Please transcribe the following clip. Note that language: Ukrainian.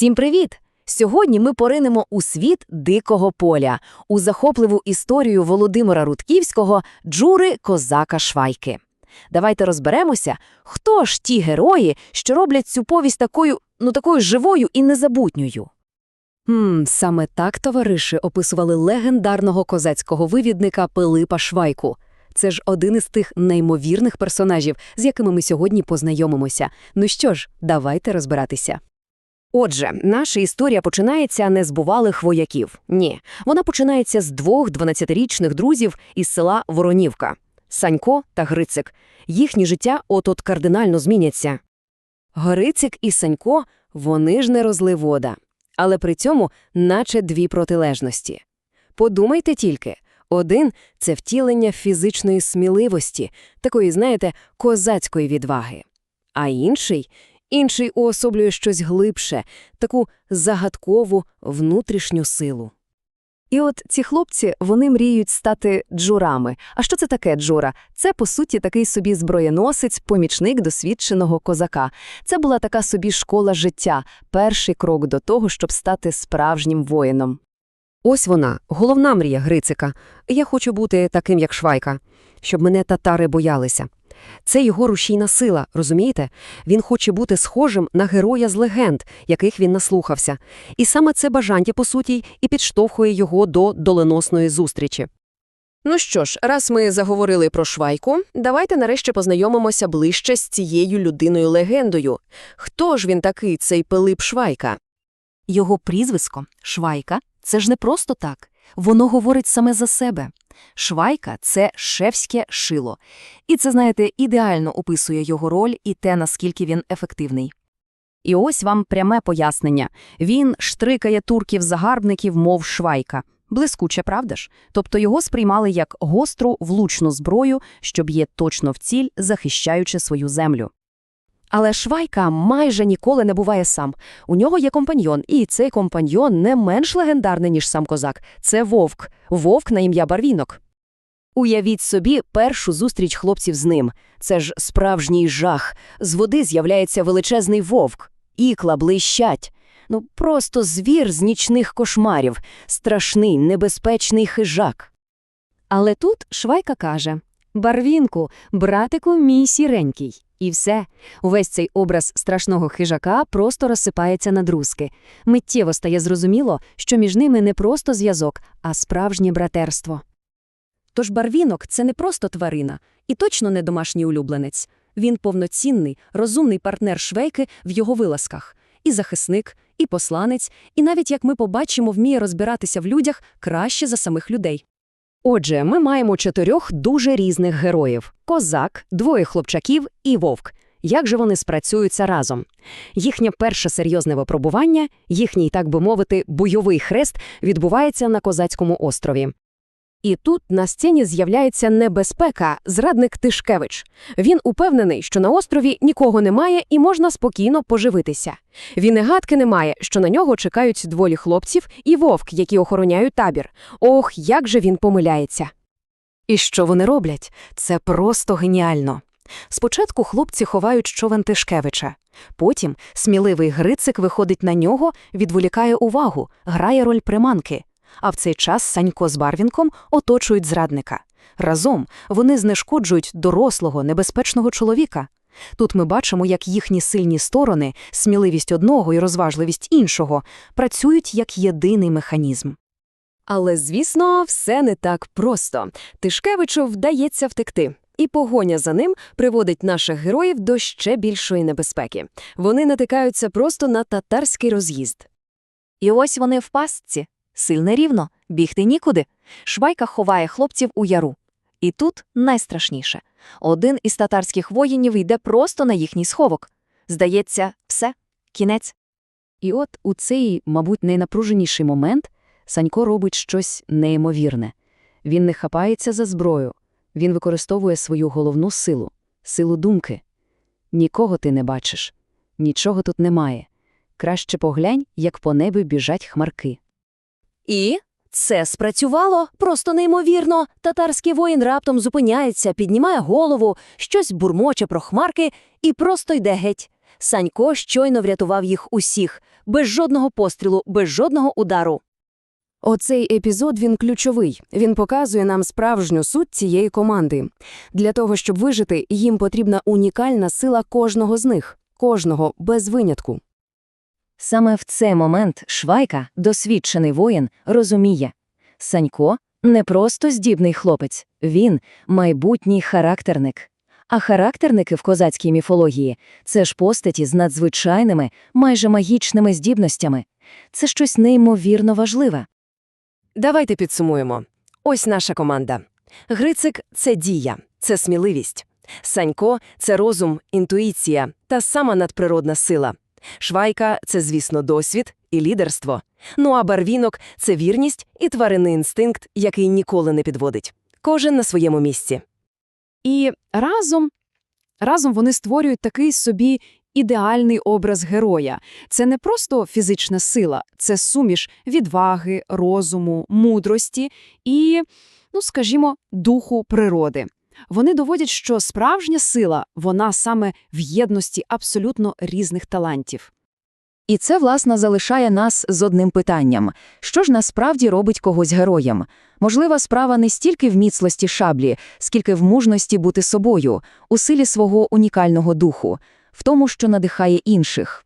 Всім привіт! Сьогодні ми поринемо у світ дикого поля, у захопливу історію Володимира Рудківського Джури Козака Швайки. Давайте розберемося, хто ж ті герої, що роблять цю повість такою, ну такою живою і незабутньою. Хм, саме так товариші описували легендарного козацького вивідника Пилипа Швайку. Це ж один із тих неймовірних персонажів, з якими ми сьогодні познайомимося. Ну що ж, давайте розбиратися. Отже, наша історія починається не з бувалих вояків. Ні, вона починається з двох 12-річних друзів із села Воронівка – Санько та Грицик. Їхні життя от-от кардинально зміняться. Грицик і Санько – вони ж не розлив вода. Але при цьому наче дві протилежності. Подумайте тільки, один – це втілення фізичної сміливості, такої, знаєте, козацької відваги. А інший – інший уособлює щось глибше, таку загадкову внутрішню силу. І от ці хлопці, вони мріють стати джурами. А що це таке джура? Це, по суті, такий собі зброєносець, помічник досвідченого козака. Це була така собі школа життя, перший крок до того, щоб стати справжнім воїном. Ось вона, головна мрія Грицика. Я хочу бути таким, як Швайка, щоб мене татари боялися. Це його рушійна сила, розумієте? Він хоче бути схожим на героя з легенд, яких він наслухався. І саме це бажання, по суті, і підштовхує його до доленосної зустрічі. Ну що ж, раз ми заговорили про Швайку, давайте нарешті познайомимося ближче з цією людиною-легендою. Хто ж він такий, цей Пилип Швайка? Його прізвисько Швайка це ж не просто так. Воно говорить саме за себе. Швайка це шефське шило. І це, знаєте, ідеально описує його роль і те, наскільки він ефективний. І ось вам пряме пояснення. Він штрикає турків-загарбників, мов швайка. Блискуче, правда ж? Тобто його сприймали як гостру, влучну зброю, що б'є точно в ціль, захищаючи свою землю. Але Швайка майже ніколи не буває сам. У нього є компаньйон, і цей компаньйон не менш легендарний, ніж сам козак. Це вовк. Вовк на ім'я Барвінок. Уявіть собі першу зустріч хлопців з ним. Це ж справжній жах. З води з'являється величезний вовк. Ікла блищать. Ну, просто звір з нічних кошмарів. Страшний, небезпечний хижак. Але тут Швайка каже Барвінку, братику мій сіренький. І все. Увесь цей образ страшного хижака просто розсипається на друзки. Миттєво стає зрозуміло, що між ними не просто зв'язок, а справжнє братерство. Тож барвінок це не просто тварина, і точно не домашній улюбленець. Він повноцінний, розумний партнер швейки в його вилазках. І захисник, і посланець, і навіть, як ми побачимо, вміє розбиратися в людях краще за самих людей. Отже, ми маємо чотирьох дуже різних героїв – козак, двоє хлопчаків і вовк. Як же вони спрацюються разом? Їхнє перше серйозне випробування, їхній, так би мовити, бойовий хрест відбувається на Козацькому острові. І тут на сцені з'являється небезпека, зрадник Тишкевич. Він упевнений, що на острові нікого немає і можна спокійно поживитися. Він і гадки не має, що на нього чекають дволі хлопців і вовк, які охороняють табір. Ох, як же він помиляється. І що вони роблять? Це просто геніально. Спочатку хлопці ховають човен Тишкевича. Потім сміливий Грицик виходить на нього, відволікає увагу, грає роль приманки. А в цей час Санько з Барвінком оточують зрадника. Разом вони знешкоджують дорослого, небезпечного чоловіка. Тут ми бачимо, як їхні сильні сторони, сміливість одного і розважливість іншого, працюють як єдиний механізм. Але, звісно, все не так просто. Тишкевичу вдається втекти. І погоня за ним приводить наших героїв до ще більшої небезпеки. Вони натикаються просто на татарський роз'їзд. І ось вони в пастці. Сильне рівно, бігти нікуди. Швайка ховає хлопців у яру. І тут найстрашніше. Один із татарських воїнів йде просто на їхній сховок. Здається, все, кінець. І от у цей, мабуть, найнапруженіший момент Санько робить щось неймовірне. Він не хапається за зброю, він використовує свою головну силу силу думки. Нікого ти не бачиш, нічого тут немає. Краще поглянь, як по небі біжать хмарки. І це спрацювало просто неймовірно. Татарський воїн раптом зупиняється, піднімає голову, щось бурмоче про хмарки і просто йде геть. Санько щойно врятував їх усіх. без жодного пострілу, без жодного удару. Оцей епізод він ключовий. Він показує нам справжню суть цієї команди. Для того, щоб вижити, їм потрібна унікальна сила кожного з них, кожного без винятку. Саме в цей момент Швайка, досвідчений воїн, розуміє. Санько не просто здібний хлопець, він – майбутній характерник. А характерники в козацькій міфології – це ж постаті з надзвичайними, майже магічними здібностями. Це щось неймовірно важливе. Давайте підсумуємо. Ось наша команда. Грицик це дія, це сміливість. Санько це розум, інтуїція та сама надприродна сила. Швайка це, звісно, досвід і лідерство. Ну а барвінок це вірність і тваринний інстинкт, який ніколи не підводить. Кожен на своєму місці. І разом, разом вони створюють такий собі ідеальний образ героя. Це не просто фізична сила, це суміш відваги, розуму, мудрості і, ну скажімо, духу природи. Вони доводять, що справжня сила, вона саме в єдності абсолютно різних талантів. І це, власне, залишає нас з одним питанням. Що ж насправді робить когось героєм? Можлива справа не стільки в міцності шаблі, скільки в мужності бути собою, у силі свого унікального духу, в тому, що надихає інших.